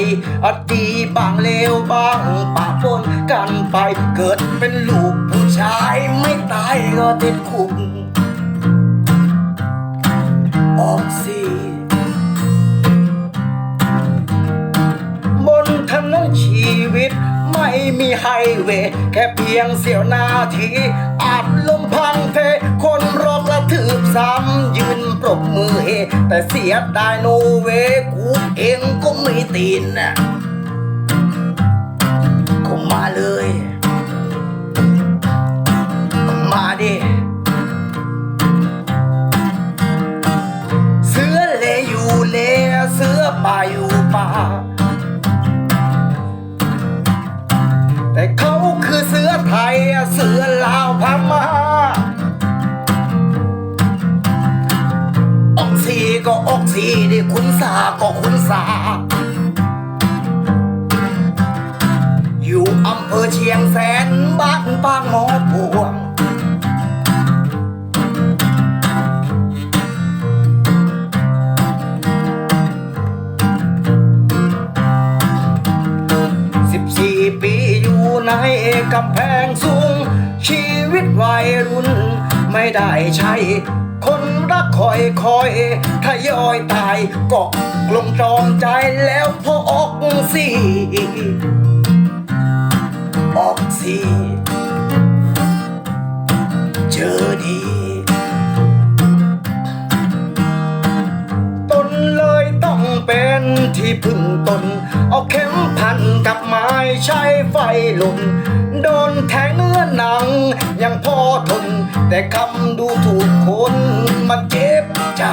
ไฟอดีบางเลวบางปะปนกันไป เกิดเป็นลูกผู้ชายไม่ตายก็ติดคุกออกสิบนถนนชีวิตไม่มีไฮเวย์แค่เพียงเสี้ยวนาทีอาจลมพังเพ ซ้ำยืนปรบมือเฮแต่เสียดายโนเวกูเองก็ไม่ตีนนะก็มาเลยก็มาดิเสือเลอยู่เลเสือป่าอยู่ป่าแต่เขาคือเสือไทยเสือ ก็ออกสีดิคุณสาก็คุณสา อยู่อำเภอเชียงแสนบ้านปางหมอพวงสิบสี่ปีอยู่ในกำแพงสูง ชีวิตวัยรุ่นไม่ได้ใช้คน คอยคอยทยอยตายก็ลงจอมใจแล้วพอออกสิออกสิเจอดีตนเลยต้องเป็นที่พึ่งตน เอาเข็มพันกับไม้ใช้ไฟหล่นโดนแทงเนื้อหนัง ยังพอทน แต่คำดูถูกคนมันเจ็บ ใจ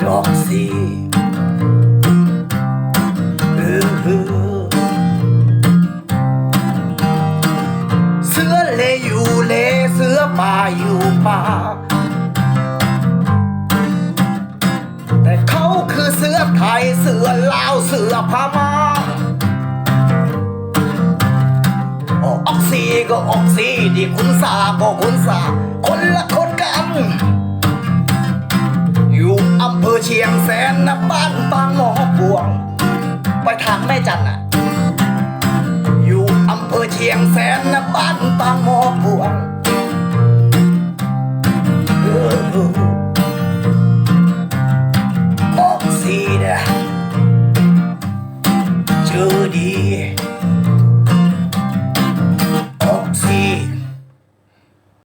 หรอกสิเออเสือเลอยู่เลเสือป่าอยู่ป่า แต่เขาคือเสือไทยเสือลาวเสือพม่าออกสีก็ออกสีดิคุณสาก็คุณสา สนนะบ้านบางหมอพวง ไปทางแม่จันน่ะอยู่อำเภอเชียงแสนนะบ้านบางหมอพวงเออเออออกสีนะเจอดี